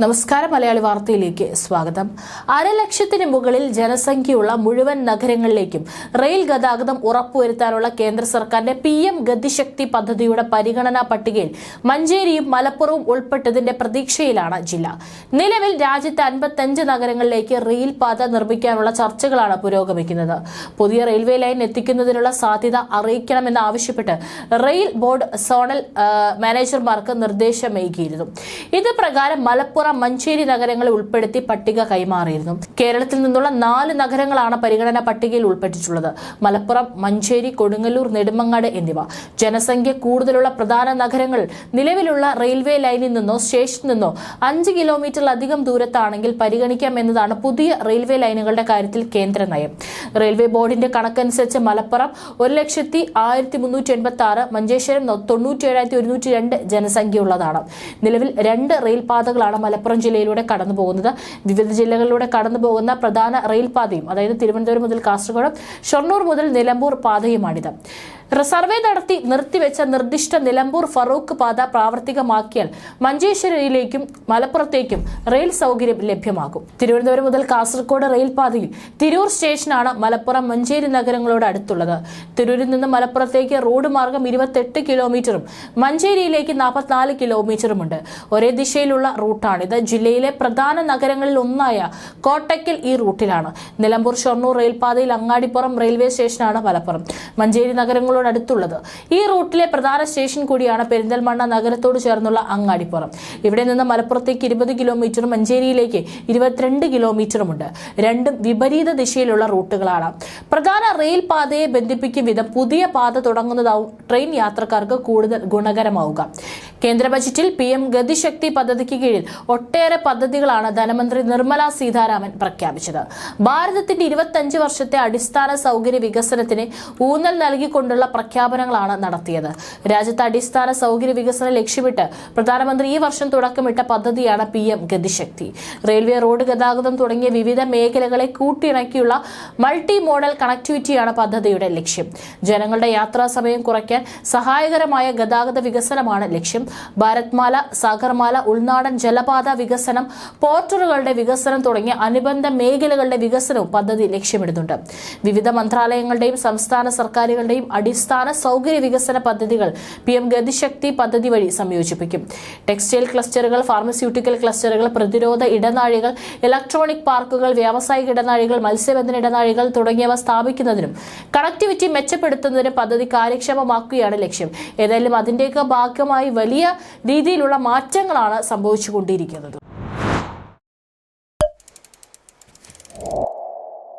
നമസ്കാരം മലയാളി വാർത്തയിലേക്ക് സ്വാഗതം. അരലക്ഷത്തിന് മുകളിൽ ജനസംഖ്യയുള്ള മുഴുവൻ നഗരങ്ങളിലേക്കും റെയിൽ ഗതാഗതം ഉറപ്പുവരുത്താനുള്ള കേന്ദ്ര സർക്കാരിന്റെ പി എം ഗതിശക്തി പദ്ധതിയുടെ പരിഗണനാ പട്ടികയിൽ മഞ്ചേരിയും മലപ്പുറവും ഉൾപ്പെട്ടതിന്റെ പ്രതീക്ഷയിലാണ് ജില്ല. നിലവിൽ രാജ്യത്തെ അൻപത്തഞ്ച് നഗരങ്ങളിലേക്ക് റെയിൽ പാത നിർമ്മിക്കാനുള്ള ചർച്ചകളാണ് പുരോഗമിക്കുന്നത്. പുതിയ റെയിൽവേ ലൈൻ എത്തിക്കുന്നതിനുള്ള സാധ്യത അറിയിക്കണമെന്ന് ആവശ്യപ്പെട്ട് റെയിൽ ബോർഡ് സോണൽ മാനേജർമാർക്ക് മാനേജർമാർക്ക് നിർദ്ദേശമേകിയിരുന്നു. ഇത് പ്രകാരം മഞ്ചേരി നഗരങ്ങളെ ഉൾപ്പെടുത്തി പട്ടിക കൈമാറിയിരുന്നു. കേരളത്തിൽ നിന്നുള്ള നാല് നഗരങ്ങളാണ് പരിഗണനാ പട്ടികയിൽ ഉൾപ്പെട്ടിട്ടുള്ളത്. മലപ്പുറം മഞ്ചേരി കൊടുങ്ങല്ലൂർ നെടുമങ്ങാട് എന്നിവ. ജനസംഖ്യ കൂടുതലുള്ള പ്രധാന നഗരങ്ങൾ നിലവിലുള്ള റെയിൽവേ ലൈനിൽ നിന്നോ സ്റ്റേഷനിൽ നിന്നോ അഞ്ച് കിലോമീറ്ററിലധികം ദൂരത്താണെങ്കിൽ പരിഗണിക്കാം എന്നതാണ് പുതിയ റെയിൽവേ ലൈനുകളുടെ കാര്യത്തിൽ കേന്ദ്ര നയം. റെയിൽവേ ബോർഡിന്റെ കണക്കനുസരിച്ച് മലപ്പുറം ഒരു ലക്ഷത്തി ആയിരത്തി മുന്നൂറ്റി എൺപത്തി ആറ് മഞ്ചേശ്വരം തൊണ്ണൂറ്റി ഏഴായിരത്തി ഒരുന്നൂറ്റി രണ്ട് ജനസംഖ്യയുള്ളതാണ്. നിലവിൽ രണ്ട് റെയിൽ പാതകളാണ് മലപ്പുറം ജില്ലയിലൂടെ കടന്നു പോകുന്നത്. വിവിധ ജില്ലകളിലൂടെ കടന്നു പോകുന്ന പ്രധാന റെയിൽ പാതയും അതായത് തിരുവനന്തപുരം മുതൽ കാസർഗോഡ് ഷൊർണൂർ മുതൽ നിലമ്പൂർ പാതയുമാണിത്. സർവേ നടത്തി നിർത്തിവെച്ച നിർദ്ദിഷ്ട നിലമ്പൂർ ഫറൂഖ് പാത പ്രാവർത്തികമാക്കിയാൽ മഞ്ചേശ്വരയിലേക്കും മലപ്പുറത്തേക്കും റെയിൽ സൗകര്യം ലഭ്യമാകും. തിരുവനന്തപുരം മുതൽ കാസർഗോഡ് റെയിൽ പാതയിൽ തിരൂർ സ്റ്റേഷനാണ് മലപ്പുറം മഞ്ചേരി നഗരങ്ങളോട് അടുത്തുള്ളത്. തിരൂരിൽ നിന്ന് മലപ്പുറത്തേക്ക് റോഡ് മാർഗം ഇരുപത്തെട്ട് കിലോമീറ്ററും മഞ്ചേരിയിലേക്ക് നാൽപ്പത്തിനാല് കിലോമീറ്ററുമുണ്ട്. ഒരേ ദിശയിലുള്ള റൂട്ടാണിത് ജില്ലയിലെ പ്രധാന നഗരങ്ങളിൽ ഒന്നായ കോട്ടയ്ക്കൽ ഈ റൂട്ടിലാണ്. നിലമ്പൂർ ഷൊർണൂർ റെയിൽപാതയിൽ അങ്ങാടിപ്പുറം റെയിൽവേ സ്റ്റേഷനാണ് മലപ്പുറം. മഞ്ചേരി നഗരങ്ങളോട് അടുത്തുള്ളത് ഈ റൂട്ടിലെ പ്രധാന സ്റ്റേഷൻ കൂടിയാണ് പെരിന്തൽമണ്ണ നഗരത്തോട് ചേർന്നുള്ള അങ്ങാടിപ്പുറം. ഇവിടെ നിന്ന് മലപ്പുറത്തേക്ക് ഇരുപത് കിലോമീറ്ററും മഞ്ചേരിയിലേക്ക് ഇരുപത്തിരണ്ട് കിലോമീറ്ററുമുണ്ട്. രണ്ടും വിപരീത ദിശയിലുള്ള റൂട്ടുകളാണ്. പ്രധാന റെയിൽ പാതയെ ബന്ധിപ്പിക്കും വിധം പുതിയ പാത തുടങ്ങുന്നതാവും ട്രെയിൻ യാത്രക്കാർക്ക് കൂടുതൽ ഗുണകരമാവുക. കേന്ദ്ര ബജറ്റിൽ പി എം ഗതിശക്തി പദ്ധതിക്ക് കീഴിൽ ഒട്ടേറെ പദ്ധതികളാണ് ധനമന്ത്രി നിർമ്മല സീതാരാമൻ പ്രഖ്യാപിച്ചത്. ഭാരതത്തിന്റെ ഇരുപത്തഞ്ച് വർഷത്തെ അടിസ്ഥാന സൗകര്യ വികസനത്തിന് ഊന്നൽ നൽകിക്കൊണ്ടുള്ള പ്രഖ്യാപനങ്ങളാണ് നടത്തിയത്. രാജ്യത്തെ അടിസ്ഥാന സൗകര്യ വികസനം ലക്ഷ്യമിട്ട് പ്രധാനമന്ത്രി ഈ വർഷം തുടക്കമിട്ട പദ്ധതിയാണ് P M Gatishakti. Railway road ഗതാഗതം തുടങ്ങിയ വിവിധ മേഖലകളെ കൂട്ടിയിണക്കിയുള്ള മൾട്ടി മോഡൽ കണക്ടിവിറ്റിയാണ് പദ്ധതിയുടെ ലക്ഷ്യം. ജനങ്ങളുടെ യാത്രാ സമയം കുറയ്ക്കാൻ സഹായകരമായ ഗതാഗത വികസനമാണ് ലക്ഷ്യം. ഭാരത്മാല സാഗർമാല ഉൾനാടൻ ജലപാത വികസനം പോർട്ടറുകളുടെ വികസനം തുടങ്ങിയ അനുബന്ധ മേഖലകളുടെ വികസനവും പദ്ധതി ലക്ഷ്യമിടുന്നുണ്ട്. വിവിധ മന്ത്രാലയങ്ങളുടെയും സംസ്ഥാന സർക്കാരുകളുടെയും അടിസ്ഥാന സൗകര്യ വികസന പദ്ധതികൾ പി എം ഗതിശക്തി പദ്ധതി വഴി സംയോജിപ്പിക്കും. ടെക്സ്റ്റൈൽ ക്ലസ്റ്ററുകൾ ഫാർമസ്യൂട്ടിക്കൽ ക്ലസ്റ്ററുകൾ പ്രതിരോധ ഇടനാഴികൾ ഇലക്ട്രോണിക് പാർക്കുകൾ വ്യാവസായിക ഇടനാഴികൾ മത്സ്യബന്ധന ഇടനാഴികൾ തുടങ്ങിയവ സ്ഥാപിക്കുന്നതിനും കണക്ടിവിറ്റി മെച്ചപ്പെടുത്തുന്നതിനും പദ്ധതി കാര്യക്ഷമമാക്കുകയാണ് ലക്ഷ്യം. ഏതായാലും അതിന്റെയൊക്കെ ഭാഗമായി വലിയ രീതിയിലുള്ള മാറ്റങ്ങളാണ് സംഭവിച്ചുകൊണ്ടിരിക്കുന്നത്.